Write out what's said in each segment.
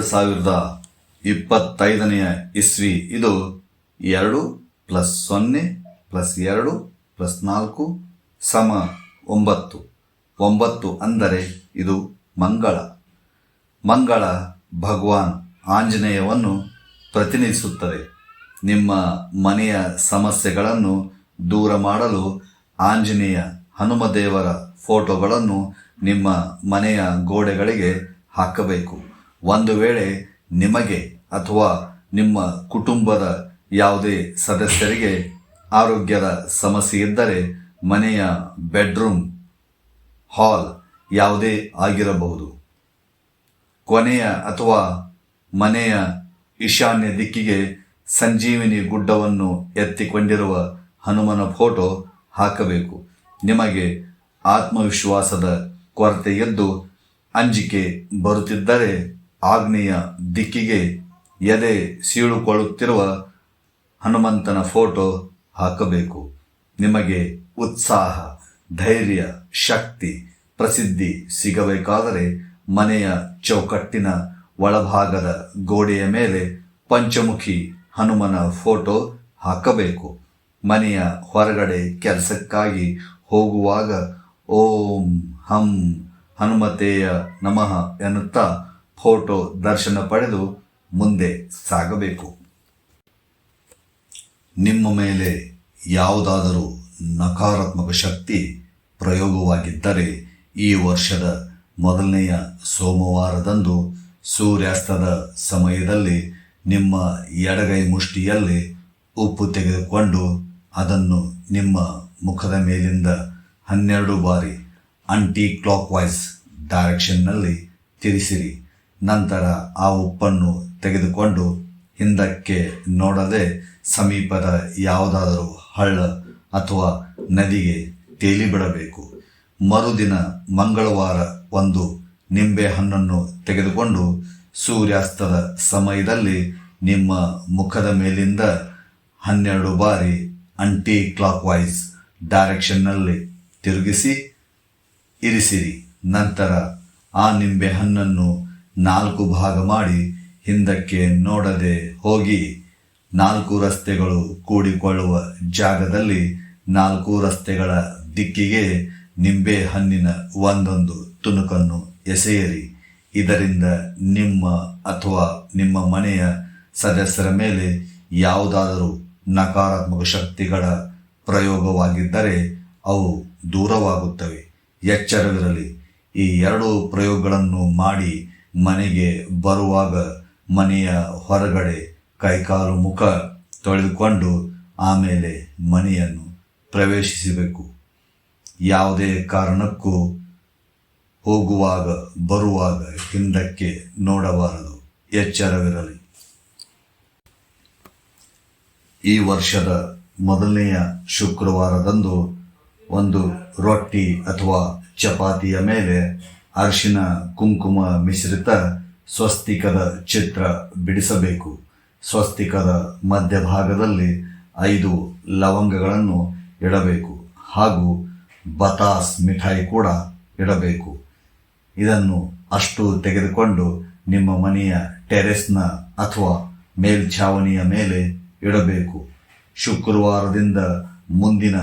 ಎರಡು ಸಾವಿರದ ಇಪ್ಪತ್ತೈದನೆಯ ಇಸ್ವಿ. ಇದು ಎರಡು ಪ್ಲಸ್ ಸೊನ್ನೆ ಪ್ಲಸ್ ಎರಡು ಪ್ಲಸ್ ನಾಲ್ಕು ಸಮ ಒಂಬತ್ತು. ಒಂಬತ್ತು ಅಂದರೆ ಇದು ಮಂಗಳ. ಮಂಗಳ ಭಗವಾನ್ ಆಂಜನೇಯವನ್ನು ಪ್ರತಿನಿಧಿಸುತ್ತದೆ. ನಿಮ್ಮ ಮನೆಯ ಸಮಸ್ಯೆಗಳನ್ನು ದೂರ ಮಾಡಲು ಆಂಜನೇಯ ಹನುಮದೇವರ ಫೋಟೋಗಳನ್ನು ನಿಮ್ಮ ಮನೆಯ ಗೋಡೆಗಳಿಗೆ ಹಾಕಬೇಕು. ಒಂದು ವೇಳೆ ನಿಮಗೆ ಅಥವಾ ನಿಮ್ಮ ಕುಟುಂಬದ ಯಾವುದೇ ಸದಸ್ಯರಿಗೆ ಆರೋಗ್ಯದ ಸಮಸ್ಯೆ ಇದ್ದರೆ ಮನೆಯ ಬೆಡ್ರೂಮ್ ಹಾಲ್ ಯಾವುದೇ ಆಗಿರಬಹುದು. ಕೊನೆಯ ಅಥವಾ ಮನೆಯ ಈಶಾನ್ಯ ದಿಕ್ಕಿಗೆ ಸಂಜೀವಿನಿ ಗುಡ್ಡವನ್ನು ಎತ್ತಿಕೊಂಡಿರುವ ಹನುಮನ ಫೋಟೋ ಹಾಕಬೇಕು. ನಿಮಗೆ ಆತ್ಮವಿಶ್ವಾಸದ ಕೊರತೆ ಎದ್ದು ಅಂಜಿಕೆ ಬರುತ್ತಿದ್ದರೆ ಆಗ್ನೇಯ ದಿಕ್ಕಿಗೆ ಎದೆ ಸೀಳುಕೊಳ್ಳುತ್ತಿರುವ ಹನುಮಂತನ ಫೋಟೋ ಹಾಕಬೇಕು. ನಿಮಗೆ ಉತ್ಸಾಹ, ಧೈರ್ಯ, ಶಕ್ತಿ, ಪ್ರಸಿದ್ಧಿ ಸಿಗಬೇಕಾದರೆ ಮನೆಯ ಚೌಕಟ್ಟಿನ ಒಳಭಾಗದ ಗೋಡೆಯ ಮೇಲೆ ಪಂಚಮುಖಿ ಹನುಮನ ಫೋಟೋ ಹಾಕಬೇಕು. ಮನೆಯ ಹೊರಗಡೆ ಕೆಲಸಕ್ಕಾಗಿ ಹೋಗುವಾಗ ಓಂ ಹಂ ಹನುಮತೇಯ ನಮಃ ಎನ್ನುತ್ತಾ ಫೋಟೋ ದರ್ಶನ ಪಡೆದು ಮುಂದೆ ಸಾಗಬೇಕು. ನಿಮ್ಮ ಮೇಲೆ ಯಾವುದಾದರೂ ನಕಾರಾತ್ಮಕ ಶಕ್ತಿ ಪ್ರಯೋಗವಾಗಿದ್ದರೆ ಈ ವರ್ಷದ ಮೊದಲನೆಯ ಸೋಮವಾರದಂದು ಸೂರ್ಯಾಸ್ತದ ಸಮಯದಲ್ಲಿ ನಿಮ್ಮ ಎಡಗೈ ಮುಷ್ಟಿಯಲ್ಲಿ ಉಪ್ಪು ತೆಗೆದುಕೊಂಡು ಅದನ್ನು ನಿಮ್ಮ ಮುಖದ ಮೇಲಿಂದ ಹನ್ನೆರಡು ಬಾರಿ ಆಂಟಿ ಕ್ಲಾಕ್ ವೈಸ್ ಡೈರೆಕ್ಷನ್ನಲ್ಲಿ ತಿರುಗಿಸಿರಿ ನಂತರ ಆ ಉಪ್ಪನ್ನು ತೆಗೆದುಕೊಂಡು ಹಿಂದಕ್ಕೆ ನೋಡದೆ ಸಮೀಪದ ಯಾವುದಾದರೂ ಹಳ್ಳ ಅಥವಾ ನದಿಗೆ ತೇಲಿಬಿಡಬೇಕು. ಮರುದಿನ ಮಂಗಳವಾರ ಒಂದು ನಿಂಬೆ ಹಣ್ಣನ್ನು ತೆಗೆದುಕೊಂಡು ಸೂರ್ಯಾಸ್ತದ ಸಮಯದಲ್ಲಿ ನಿಮ್ಮ ಮುಖದ ಮೇಲಿಂದ ಹನ್ನೆರಡು ಬಾರಿ ಅಂಟಿ ಕ್ಲಾಕ್ ವೈಸ್ ಡೈರೆಕ್ಷನ್ನಲ್ಲಿ ತಿರುಗಿಸಿ ಇರಿಸಿರಿ. ನಂತರ ಆ ನಿಂಬೆ ಹಣ್ಣನ್ನು ನಾಲ್ಕು ಭಾಗ ಮಾಡಿ ಹಿಂದಕ್ಕೆ ನೋಡದೆ ಹೋಗಿ ನಾಲ್ಕು ರಸ್ತೆಗಳು ಕೂಡಿಕೊಳ್ಳುವ ಜಾಗದಲ್ಲಿ ನಾಲ್ಕು ರಸ್ತೆಗಳ ದಿಕ್ಕಿಗೆ ನಿಂಬೆ ಹಣ್ಣಿನ ಒಂದೊಂದು ತುಣುಕನ್ನು ಎಸೆಯಿರಿ. ಇದರಿಂದ ನಿಮ್ಮ ಅಥವಾ ನಿಮ್ಮ ಮನೆಯ ಸದಸ್ಯರ ಮೇಲೆ ಯಾವುದಾದರೂ ನಕಾರಾತ್ಮಕ ಶಕ್ತಿಗಳ ಪ್ರಯೋಗವಾಗಿದ್ದರೆ ಅವು ದೂರವಾಗುತ್ತವೆ. ಎಚ್ಚರವಿರಲಿ. ಈ ಎರಡು ಪ್ರಯೋಗಗಳನ್ನು ಮಾಡಿ ಮನೆಗೆ ಬರುವಾಗ ಮನೆಯ ಹೊರಗಡೆ ಕೈಕಾಲು ಮುಖ ತೊಳೆದುಕೊಂಡು ಆಮೇಲೆ ಮನೆಯನ್ನು ಪ್ರವೇಶಿಸಬೇಕು. ಯಾವುದೇ ಕಾರಣಕ್ಕೂ ಹೋಗುವಾಗ, ಬರುವಾಗ ಹಿಂದಕ್ಕೆ ನೋಡಬಾರದು. ಎಚ್ಚರವಿರಲಿ. ಈ ವರ್ಷದ ಮೊದಲನೆಯ ಶುಕ್ರವಾರದಂದು ಒಂದು ರೊಟ್ಟಿ ಅಥವಾ ಚಪಾತಿಯ ಮೇಲೆ ಅರಿಶಿನ, ಕುಂಕುಮ ಮಿಶ್ರಿತ ಸ್ವಸ್ತಿಕದ ಚಿತ್ರ ಬಿಡಿಸಬೇಕು. ಸ್ವಸ್ತಿಕದ ಮಧ್ಯಭಾಗದಲ್ಲಿ ಐದು ಲವಂಗಗಳನ್ನು ಇಡಬೇಕು ಹಾಗೂ ಬತಾಸ್ ಮಿಠಾಯಿ ಕೂಡ ಇಡಬೇಕು. ಇದನ್ನು ಅಷ್ಟು ತೆಗೆದುಕೊಂಡು ನಿಮ್ಮ ಮನೆಯ ಟೆರೆಸ್ನ ಅಥವಾ ಮೇಲ್ಛಾವಣಿಯ ಮೇಲೆ ಇಡಬೇಕು. ಶುಕ್ರವಾರದಿಂದ ಮುಂದಿನ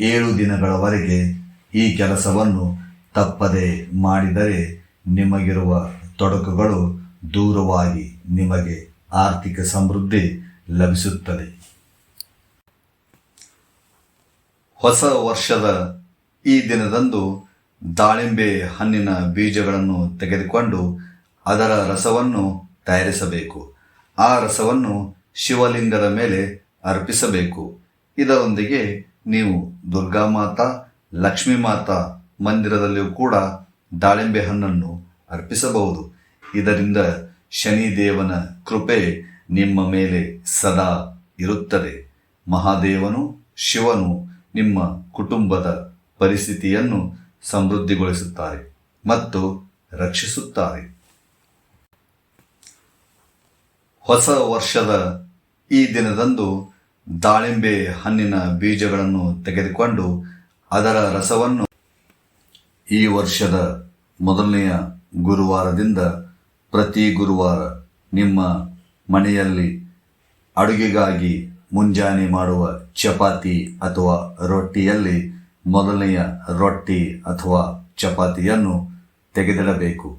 ಏಳು ದಿನಗಳವರೆಗೆ ಈ ಕೆಲಸವನ್ನು ತಪ್ಪದೆ ಮಾಡಿದರೆ ನಿಮಗಿರುವ ತೊಡಕುಗಳು ದೂರವಾಗಿ ನಿಮಗೆ ಆರ್ಥಿಕ ಸಮೃದ್ಧಿ ಲಭಿಸುತ್ತದೆ. ಹೊಸ ವರ್ಷದ ಈ ದಿನದಂದು ದಾಳಿಂಬೆ ಹಣ್ಣಿನ ಬೀಜಗಳನ್ನು ತೆಗೆದುಕೊಂಡು ಅದರ ರಸವನ್ನು ತಯಾರಿಸಬೇಕು. ಆ ರಸವನ್ನು ಶಿವಲಿಂಗದ ಮೇಲೆ ಅರ್ಪಿಸಬೇಕು. ಇದರೊಂದಿಗೆ ನೀವು ದುರ್ಗಾಮಾತಾ ಲಕ್ಷ್ಮೀ ಮಾತಾ ಮಂದಿರದಲ್ಲಿಯೂ ಕೂಡ ದಾಳಿಂಬೆ ಹಣ್ಣನ್ನು ಅರ್ಪಿಸಬಹುದು. ಇದರಿಂದ ಶನಿ ದೇವನ ಕೃಪೆ ನಿಮ್ಮ ಮೇಲೆ ಸದಾ ಇರುತ್ತದೆ. ಮಹಾದೇವನು, ಶಿವನು ನಿಮ್ಮ ಕುಟುಂಬದ ಪರಿಸ್ಥಿತಿಯನ್ನು ಸಮೃದ್ಧಿಗೊಳಿಸುತ್ತಾರೆ ಮತ್ತು ರಕ್ಷಿಸುತ್ತಾರೆ. ಹೊಸ ವರ್ಷದ ಈ ದಿನದಂದು ದಾಳಿಂಬೆ ಹಣ್ಣಿನ ಬೀಜಗಳನ್ನು ತೆಗೆದುಕೊಂಡು ಅದರ ರಸವನ್ನು ಈ ವರ್ಷದ ಮೊದಲನೆಯ ಗುರುವಾರದಿಂದ ಪ್ರತಿ ಗುರುವಾರ ನಿಮ್ಮ ಮನೆಯಲ್ಲಿ ಅಡುಗೆಗಾಗಿ ಮುಂಜಾನೆ ಮಾಡುವ ಚಪಾತಿ ಅಥವಾ ರೊಟ್ಟಿಯಲ್ಲಿ ಮೊದಲನೆಯ ರೊಟ್ಟಿ ಅಥವಾ ಚಪಾತಿಯನ್ನು ತೆಗೆದಿಡಬೇಕು.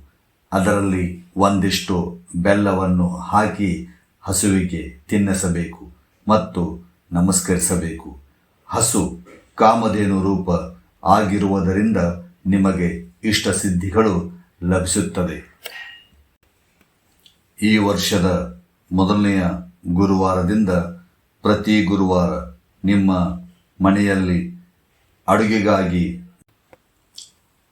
ಅದರಲ್ಲಿ ಒಂದಿಷ್ಟು ಬೆಲ್ಲವನ್ನು ಹಾಕಿ ಹಸುವಿಗೆ ತಿನ್ನಿಸಬೇಕು ಮತ್ತು ನಮಸ್ಕರಿಸಬೇಕು. ಹಸು ಕಾಮಧೇನು ರೂಪ ಆಗಿರುವುದರಿಂದ ನಿಮಗೆ ಇಷ್ಟ ಸಿದ್ಧಿಗಳು ಲಭಿಸುತ್ತದೆ ಈ ವರ್ಷದ ಮೊದಲನೆಯ ಗುರುವಾರದಿಂದ ಪ್ರತಿ ಗುರುವಾರ ನಿಮ್ಮ ಮನೆಯಲ್ಲಿ ಅಡುಗೆಗಾಗಿ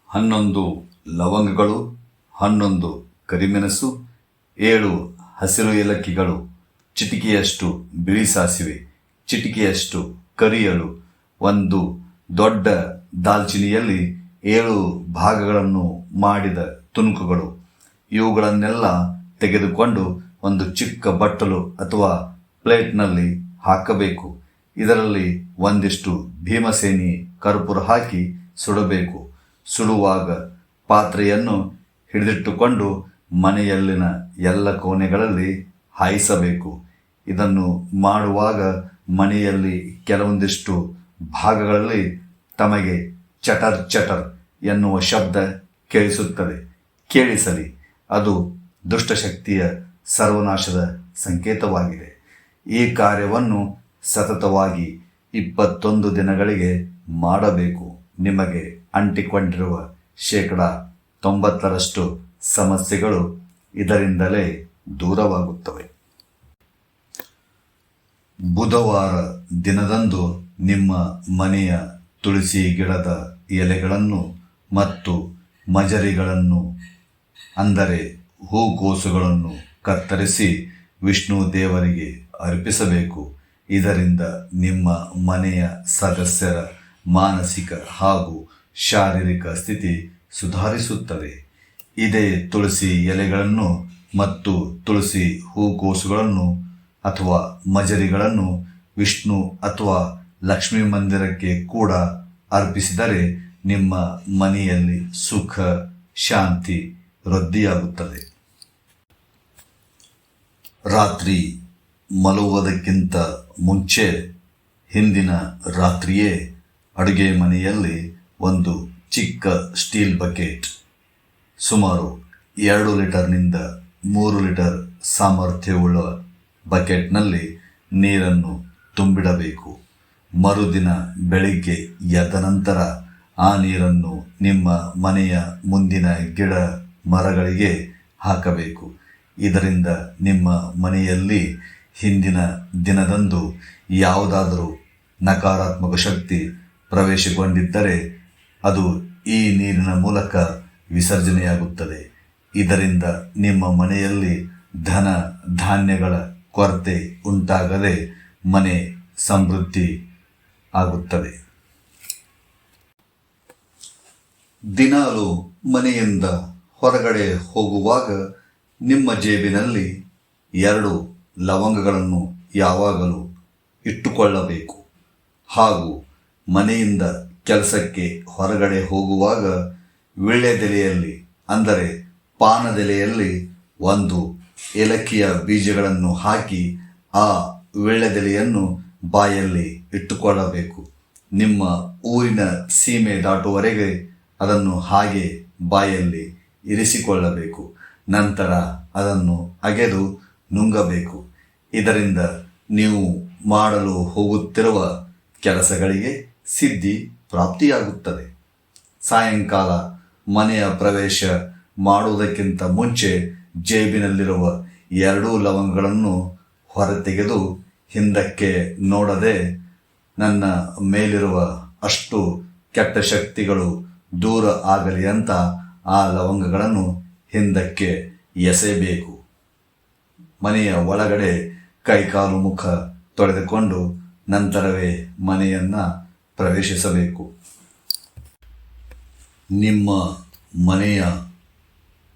ಹನ್ನೊಂದು ಲವಂಗಗಳು, ಹನ್ನೊಂದು ಕರಿಮೆಣಸು, ಏಳು ಹಸಿರು ಏಲಕ್ಕಿಗಳು, ಚಿಟಿಕೆಯಷ್ಟು ಬಿಳಿ ಸಾಸಿವೆ, ಚಿಟಿಕೆಯಷ್ಟು ಕರಿಯಳು, ಒಂದು ದೊಡ್ಡ ದಾಲ್ಚಿನಿಯಲ್ಲಿ ಏಳು ಭಾಗಗಳನ್ನು ಮಾಡಿದ ತುಣುಕುಗಳು. ಇವುಗಳನ್ನೆಲ್ಲ ತೆಗೆದುಕೊಂಡು ಒಂದು ಚಿಕ್ಕ ಬಟ್ಟಲು ಅಥವಾ ಪ್ಲೇಟ್ನಲ್ಲಿ ಹಾಕಬೇಕು. ಇದರಲ್ಲಿ ಒಂದಿಷ್ಟು ಭೀಮಸೇನಿ ಕರ್ಪೂರ ಹಾಕಿ ಸುಡಬೇಕು. ಸುಡುವಾಗ ಪಾತ್ರೆಯನ್ನು ಹಿಡಿದಿಟ್ಟುಕೊಂಡು ಮನೆಯಲ್ಲಿನ ಎಲ್ಲ ಕೋಣೆಗಳಲ್ಲಿ ಹಾಯಿಸಬೇಕು. ಇದನ್ನು ಮಾಡುವಾಗ ಮನೆಯಲ್ಲಿ ಕೆಲವೊಂದಿಷ್ಟು ಭಾಗಗಳಲ್ಲಿ ತಮಗೆ ಚಟರ್ ಚಟರ್ ಎನ್ನುವ ಶಬ್ದ ಕೇಳಿಸುತ್ತದೆ. ಕೇಳಿಸಲಿ, ಅದು ದುಷ್ಟಶಕ್ತಿಯ ಸರ್ವನಾಶದ ಸಂಕೇತವಾಗಿದೆ. ಈ ಕಾರ್ಯವನ್ನು ಸತತವಾಗಿ ಇಪ್ಪತ್ತೊಂದು ದಿನಗಳಿಗೆ ಮಾಡಬೇಕು. ನಿಮಗೆ ಅಂಟಿಕೊಂಡಿರುವ ಶೇಕಡ ತೊಂಬತ್ತರಷ್ಟು ಸಮಸ್ಯೆಗಳು ಇದರಿಂದಲೇ ದೂರವಾಗುತ್ತವೆ. ಬುಧವಾರ ದಿನದಂದು ನಿಮ್ಮ ಮನೆಯ ತುಳಸಿ ಗಿಡದ ಎಲೆಗಳನ್ನು ಮತ್ತು ಮಜರಿಗಳನ್ನು, ಅಂದರೆ ಹೂಕೋಸುಗಳನ್ನು ಕತ್ತರಿಸಿ ವಿಷ್ಣು ದೇವರಿಗೆ ಅರ್ಪಿಸಬೇಕು. ಇದರಿಂದ ನಿಮ್ಮ ಮನೆಯ ಸದಸ್ಯರ ಮಾನಸಿಕ ಹಾಗೂ ಶಾರೀರಿಕ ಸ್ಥಿತಿ ಸುಧಾರಿಸುತ್ತದೆ. ಇದೇ ತುಳಸಿ ಎಲೆಗಳನ್ನು ಮತ್ತು ತುಳಸಿ ಹೂಕೋಸುಗಳನ್ನು ಅಥವಾ ಮಜರಿಗಳನ್ನು ವಿಷ್ಣು ಅಥವಾ ಲಕ್ಷ್ಮೀ ಮಂದಿರಕ್ಕೆ ಕೂಡ ಅರ್ಪಿಸಿದರೆ ನಿಮ್ಮ ಮನೆಯಲ್ಲಿ ಸುಖ, ಶಾಂತಿ, ವೃದ್ಧಿಯಾಗುತ್ತದೆ. ರಾತ್ರಿ ಮಲಗುವುದಕ್ಕಿಂತ ಮುಂಚೆ ಹಿಂದಿನ ರಾತ್ರಿಯೇ ಅಡುಗೆ ಮನೆಯಲ್ಲಿ ಒಂದು ಚಿಕ್ಕ ಸ್ಟೀಲ್ ಬಕೆಟ್, ಸುಮಾರು ಎರಡು ಲೀಟರ್ನಿಂದ ಮೂರು ಲೀಟರ್ ಸಾಮರ್ಥ್ಯವುಳ್ಳ ಬಕೆಟ್ನಲ್ಲಿ ನೀರನ್ನು ತುಂಬಿಡಬೇಕು. ಮರುದಿನ ಬೆಳಿಗ್ಗೆ ಎದ್ದ ನಂತರ ಆ ನೀರನ್ನು ನಿಮ್ಮ ಮನೆಯ ಮುಂದಿನ ಗಿಡ ಮರಗಳಿಗೆ ಹಾಕಬೇಕು. ಇದರಿಂದ ನಿಮ್ಮ ಮನೆಯಲ್ಲಿ ಹಿಂದಿನ ದಿನದಂದು ಯಾವುದಾದರೂ ನಕಾರಾತ್ಮಕ ಶಕ್ತಿ ಪ್ರವೇಶಗೊಂಡಿದ್ದರೆ ಅದು ಈ ನೀರಿನ ಮೂಲಕ ವಿಸರ್ಜನೆಯಾಗುತ್ತದೆ. ಇದರಿಂದ ನಿಮ್ಮ ಮನೆಯಲ್ಲಿ ಧನ ಧಾನ್ಯಗಳ ಕೊರತೆ ಉಂಟಾಗದೆ ಮನೆ ಸಮೃದ್ಧಿ ಆಗುತ್ತದೆ. ದಿನಾಲು ಮನೆಯಿಂದ ಹೊರಗಡೆ ಹೋಗುವಾಗ ನಿಮ್ಮ ಜೇಬಿನಲ್ಲಿ ಎರಡು ಲವಂಗಗಳನ್ನು ಯಾವಾಗಲೂ ಇಟ್ಟುಕೊಳ್ಳಬೇಕು. ಹಾಗೂ ಮನೆಯಿಂದ ಕೆಲಸಕ್ಕೆ ಹೊರಗಡೆ ಹೋಗುವಾಗ ವೀಳ್ಯದೆಲೆಯಲ್ಲಿ ಅಂದರೆ ಪಾನದೆಲೆಯಲ್ಲಿ ಒಂದು ಏಲಕ್ಕಿಯ ಬೀಜಗಳನ್ನು ಹಾಕಿ ಆ ವಿಳ್ಳೆದೆಲೆಯನ್ನು ಬಾಯಲ್ಲಿ ಇಟ್ಟುಕೊಳ್ಳಬೇಕು. ನಿಮ್ಮ ಊರಿನ ಸೀಮೆ ದಾಟುವವರೆಗೆ ಅದನ್ನು ಹಾಗೆ ಬಾಯಲ್ಲಿ ಇರಿಸಿಕೊಳ್ಳಬೇಕು. ನಂತರ ಅದನ್ನು ಅಗೆದು ನುಂಗಬೇಕು. ಇದರಿಂದ ನೀವು ಮಾಡಲು ಹೋಗುತ್ತಿರುವ ಕೆಲಸಗಳಿಗೆ ಸಿದ್ಧಿ ಪ್ರಾಪ್ತಿಯಾಗುತ್ತದೆ. ಸಾಯಂಕಾಲ ಮನೆಯ ಪ್ರವೇಶ ಮಾಡುವುದಕ್ಕಿಂತ ಮುಂಚೆ ಜೇಬಿನಲ್ಲಿರುವ ಎರಡೂ ಲವಂಗಗಳನ್ನು ಹೊರತೆಗೆದು ಹಿಂದಕ್ಕೆ ನೋಡದೆ ನನ್ನ ಮೇಲಿರುವ ಅಷ್ಟು ಕೆಟ್ಟ ಶಕ್ತಿಗಳು ದೂರ ಆಗಲಿ ಅಂತ ಆ ಲವಂಗಗಳನ್ನು ಹಿಂದಕ್ಕೆ ಎಸೆಯಬೇಕು. ಮನೆಯ ಒಳಗಡೆ ಕೈಕಾಲು ಮುಖ ತೊಳೆದುಕೊಂಡು ನಂತರವೇ ಮನೆಯನ್ನ ಪ್ರವೇಶಿಸಬೇಕು. ನಿಮ್ಮ ಮನೆಯ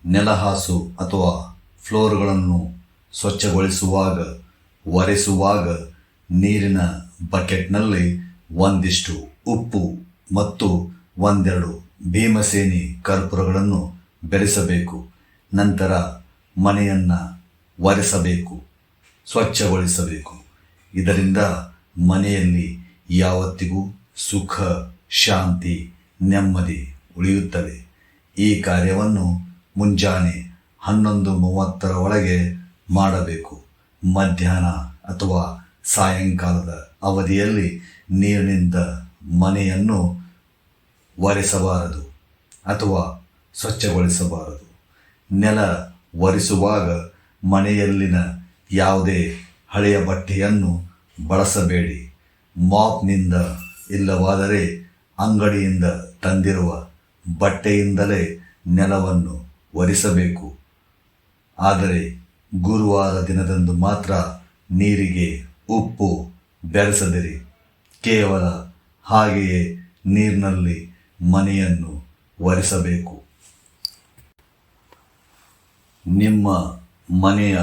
ನೆಲಹಾಸು ಅಥವಾ ಫ್ಲೋರ್ಗಳನ್ನು ಸ್ವಚ್ಛಗೊಳಿಸುವಾಗ, ಒರೆಸುವಾಗ ನೀರಿನ ಬಕೆಟ್ನಲ್ಲಿ ಒಂದಿಷ್ಟು ಉಪ್ಪು ಮತ್ತು ಒಂದೆರಡು ಭೀಮಸೇನಿ ಕರ್ಪೂರಗಳನ್ನು ಬೆರೆಸಬೇಕು, ನಂತರ ಮನೆಯನ್ನು ಒರೆಸಬೇಕು, ಸ್ವಚ್ಛಗೊಳಿಸಬೇಕು. ಇದರಿಂದ ಮನೆಯಲ್ಲಿ ಯಾವತ್ತಿಗೂ ಸುಖ, ಶಾಂತಿ, ನೆಮ್ಮದಿ ಉಳಿಯುತ್ತದೆ. ಈ ಕಾರ್ಯವನ್ನು ಮುಂಜಾನೆ ಹನ್ನೊಂದು ಮೂವತ್ತರ ಒಳಗೆ ಮಾಡಬೇಕು. ಮಧ್ಯಾಹ್ನ ಅಥವಾ ಸಾಯಂಕಾಲದ ಅವಧಿಯಲ್ಲಿ ನೀರಿನಿಂದ ಮನೆಯನ್ನು ಒರೆಸಬಾರದು ಅಥವಾ ಸ್ವಚ್ಛಗೊಳಿಸಬಾರದು. ನೆಲ ಒರೆಸುವಾಗ ಮನೆಯಲ್ಲಿನ ಯಾವುದೇ ಹಳೆಯ ಬಟ್ಟೆಯನ್ನು ಬಳಸಬೇಡಿ. ಮಾಪ್ನಿಂದ ಇಲ್ಲವಾದರೆ ಅಂಗಡಿಯಿಂದ ತಂದಿರುವ ಬಟ್ಟೆಯಿಂದಲೇ ನೆಲವನ್ನು ಒರೆಸಬೇಕು. ಆದರೆ ಗುರುವಾರ ದಿನದಂದು ಮಾತ್ರ ನೀರಿಗೆ ಉಪ್ಪು ಬೆರೆಸದಿರಿ. ಕೇವಲ ಹಾಗೆಯೇ ನೀರಿನಲ್ಲಿ ಮನೆಯನ್ನು ಒರೆಸಬೇಕು. ನಿಮ್ಮ ಮನೆಯ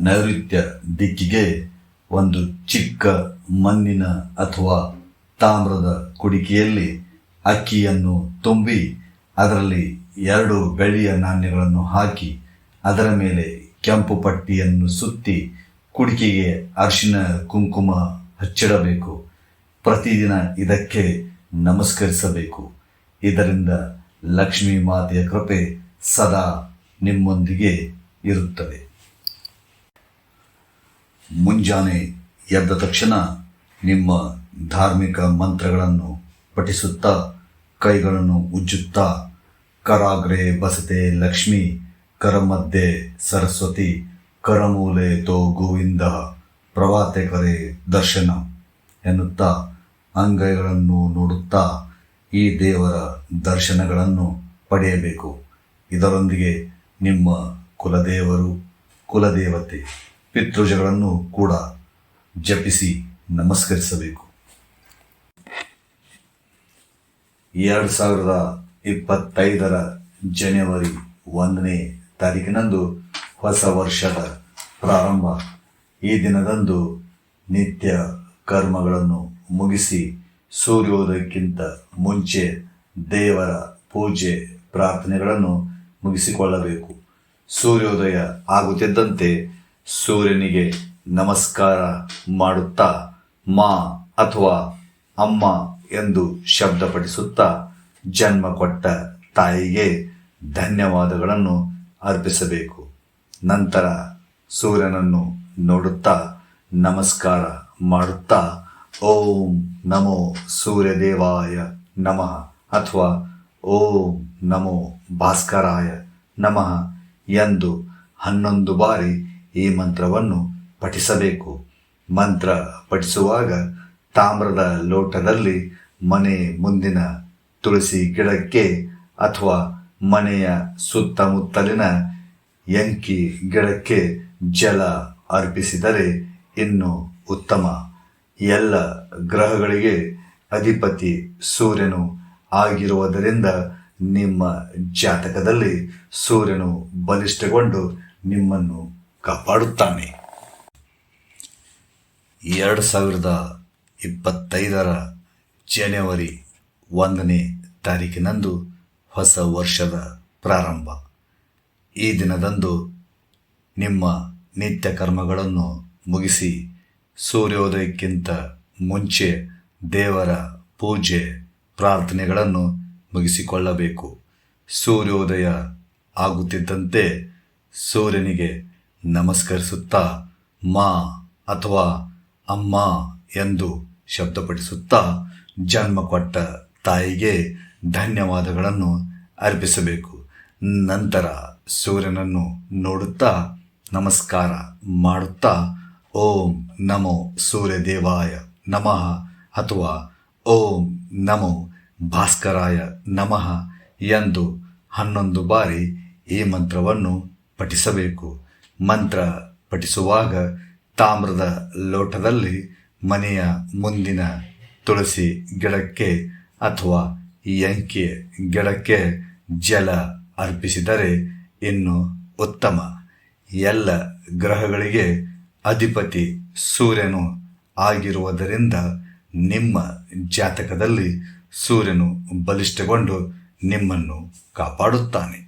ನೈಋತ್ಯ ದಿಕ್ಕಿಗೆ ಒಂದು ಚಿಕ್ಕ ಮಣ್ಣಿನ ಅಥವಾ ತಾಮ್ರದ ಕುಡಿಕೆಯಲ್ಲಿ ಅಕ್ಕಿಯನ್ನು ತುಂಬಿ ಅದರಲ್ಲಿ ಎರಡು ಬೆಳ್ಳಿಯ ನಾಣ್ಯಗಳನ್ನು ಹಾಕಿ ಅದರ ಮೇಲೆ ಕೆಂಪು ಪಟ್ಟಿಯನ್ನು ಸುತ್ತಿ ಕುಡಿಕೆಗೆ ಅರಿಶಿನ, ಕುಂಕುಮ ಹಚ್ಚಿಡಬೇಕು. ಪ್ರತಿದಿನ ಇದಕ್ಕೆ ನಮಸ್ಕರಿಸಬೇಕು. ಇದರಿಂದ ಲಕ್ಷ್ಮೀ ಮಾತೆಯ ಕೃಪೆ ಸದಾ ನಿಮ್ಮೊಂದಿಗೆ ಇರುತ್ತದೆ. ಮುಂಜಾನೆ ಎದ್ದ ತಕ್ಷಣ ನಿಮ್ಮ ಧಾರ್ಮಿಕ ಮಂತ್ರಗಳನ್ನು ಪಠಿಸುತ್ತಾ, ಕೈಗಳನ್ನು ಉಜ್ಜುತ್ತಾ, ಕರಾಗ್ರೆ ಬಸತೆ ಲಕ್ಷ್ಮಿ, ಕರಮದ್ದೆ ಸರಸ್ವತಿ, ಕರಮೂಲೆ ತೋ ಗೋವಿಂದ, ಪ್ರವಾತೆ ಕರೆ ದರ್ಶನ ಎನ್ನುತ್ತಾ ಅಂಗೈಗಳನ್ನು ನೋಡುತ್ತಾ ಈ ದೇವರ ದರ್ಶನಗಳನ್ನು ಪಡೆಯಬೇಕು. ಇದರೊಂದಿಗೆ ನಿಮ್ಮ ಕುಲದೇವರು, ಕುಲದೇವತೆ ಪಿತೃಜಗಳನ್ನು ಕೂಡ ಜಪಿಸಿ ನಮಸ್ಕರಿಸಬೇಕು. ಎರಡು ಸಾವಿರದ ಇಪ್ಪತ್ತೈದರ ಜನವರಿ ಒಂದನೇ ತಾರೀಕಿನಂದು ಹೊಸ ವರ್ಷದ ಪ್ರಾರಂಭ. ಈ ದಿನದಂದು ನಿತ್ಯ ಕರ್ಮಗಳನ್ನು ಮುಗಿಸಿ ಸೂರ್ಯೋದಯಕ್ಕಿಂತ ಮುಂಚೆ ದೇವರ ಪೂಜೆ ಪ್ರಾರ್ಥನೆಗಳನ್ನು ಮುಗಿಸಿಕೊಳ್ಳಬೇಕು. ಸೂರ್ಯೋದಯ ಆಗುತ್ತಿದ್ದಂತೆ ಸೂರ್ಯನಿಗೆ ನಮಸ್ಕಾರ ಮಾಡುತ್ತಾ ಮಾ ಅಥವಾ ಅಮ್ಮ ಎಂದು ಶಬ್ದಪಡಿಸುತ್ತಾ ಜನ್ಮ ಕೊಟ್ಟ ತಾಯಿಗೆ ಧನ್ಯವಾದಗಳನ್ನು ಅರ್ಪಿಸಬೇಕು. ನಂತರ ಸೂರ್ಯನನ್ನು ನೋಡುತ್ತಾ ನಮಸ್ಕಾರ ಮಾಡುತ್ತಾ ಓಂ ನಮೋ ಸೂರ್ಯದೇವಾಯ ನಮಃ ಅಥವಾ ಓಂ ನಮೋ ಭಾಸ್ಕರಾಯ ನಮಃ ಎಂದು ಹನ್ನೊಂದು ಬಾರಿ ಈ ಮಂತ್ರವನ್ನು ಪಠಿಸಬೇಕು. ಮಂತ್ರ ಪಠಿಸುವಾಗ ತಾಮ್ರದ ಲೋಟದಲ್ಲಿ ಮನೆ ಮುಂದಿನ ತುಳಸಿ ಗಿಡಕ್ಕೆ ಅಥವಾ ಮನೆಯ ಸುತ್ತಮುತ್ತಲಿನ ಎಂಕಿ ಗಿಡಕ್ಕೆ ಜಲ ಅರ್ಪಿಸಿದರೆ ಇನ್ನು ಉತ್ತಮ. ಎಲ್ಲ ಗ್ರಹಗಳಿಗೆ ಅಧಿಪತಿ ಸೂರ್ಯನು ಆಗಿರುವುದರಿಂದ ನಿಮ್ಮ ಜಾತಕದಲ್ಲಿ ಸೂರ್ಯನು ಬಲಿಷ್ಠಗೊಂಡು ನಿಮ್ಮನ್ನು ಕಾಪಾಡುತ್ತಾನೆ. ಎರಡು ಸಾವಿರದ ಇಪ್ಪತ್ತೈದರ ಜನವರಿ ಒಂದನೇ ತಾರೀಕಿನಂದು ಹೊಸ ವರ್ಷದ ಪ್ರಾರಂಭ. ಈ ದಿನದಂದು ನಿಮ್ಮ ನಿತ್ಯ ಕರ್ಮಗಳನ್ನು ಮುಗಿಸಿ ಸೂರ್ಯೋದಯಕ್ಕಿಂತ ಮುಂಚೆ ದೇವರ ಪೂಜೆ ಪ್ರಾರ್ಥನೆಗಳನ್ನು ಮುಗಿಸಿಕೊಳ್ಳಬೇಕು. ಸೂರ್ಯೋದಯ ಆಗುತ್ತಿದ್ದಂತೆ ಸೂರ್ಯನಿಗೆ ನಮಸ್ಕರಿಸುತ್ತಾ, ಮಾ ಅಥವಾ ಅಮ್ಮ ಎಂದು ಶಬ್ದಪಡಿಸುತ್ತಾ ಜನ್ಮ ಕೊಟ್ಟ ತಾಯಿಗೆ ಧನ್ಯವಾದಗಳನ್ನು ಅರ್ಪಿಸಬೇಕು. ನಂತರ ಸೂರ್ಯನನ್ನು ನೋಡುತ್ತಾ, ನಮಸ್ಕಾರ ಮಾಡುತ್ತಾ ಓಂ ನಮೋ ಸೂರ್ಯದೇವಾಯ ನಮಃ ಅಥವಾ ಓಂ ನಮೋ ಭಾಸ್ಕರಾಯ ನಮಃ ಎಂದು ಹನ್ನೊಂದು ಬಾರಿ ಈ ಮಂತ್ರವನ್ನು ಪಠಿಸಬೇಕು. ಮಂತ್ರ ಪಠಿಸುವಾಗ ತಾಮ್ರದ ಲೋಟದಲ್ಲಿ ಮನೆಯ ಮುಂದಿನ ತುಳಸಿ ಗಿಡಕ್ಕೆ ಅಥವಾ ಎಂಕೆ ಗಿಡಕ್ಕೆ ಜಲ ಅರ್ಪಿಸಿದರೆ ಇನ್ನು ಉತ್ತಮ. ಎಲ್ಲ ಗ್ರಹಗಳಿಗೆ ಅಧಿಪತಿ ಸೂರ್ಯನು ಆಗಿರುವುದರಿಂದ ನಿಮ್ಮ ಜಾತಕದಲ್ಲಿ ಸೂರ್ಯನು ಬಲಿಷ್ಠಗೊಂಡು ನಿಮ್ಮನ್ನು ಕಾಪಾಡುತ್ತಾನೆ.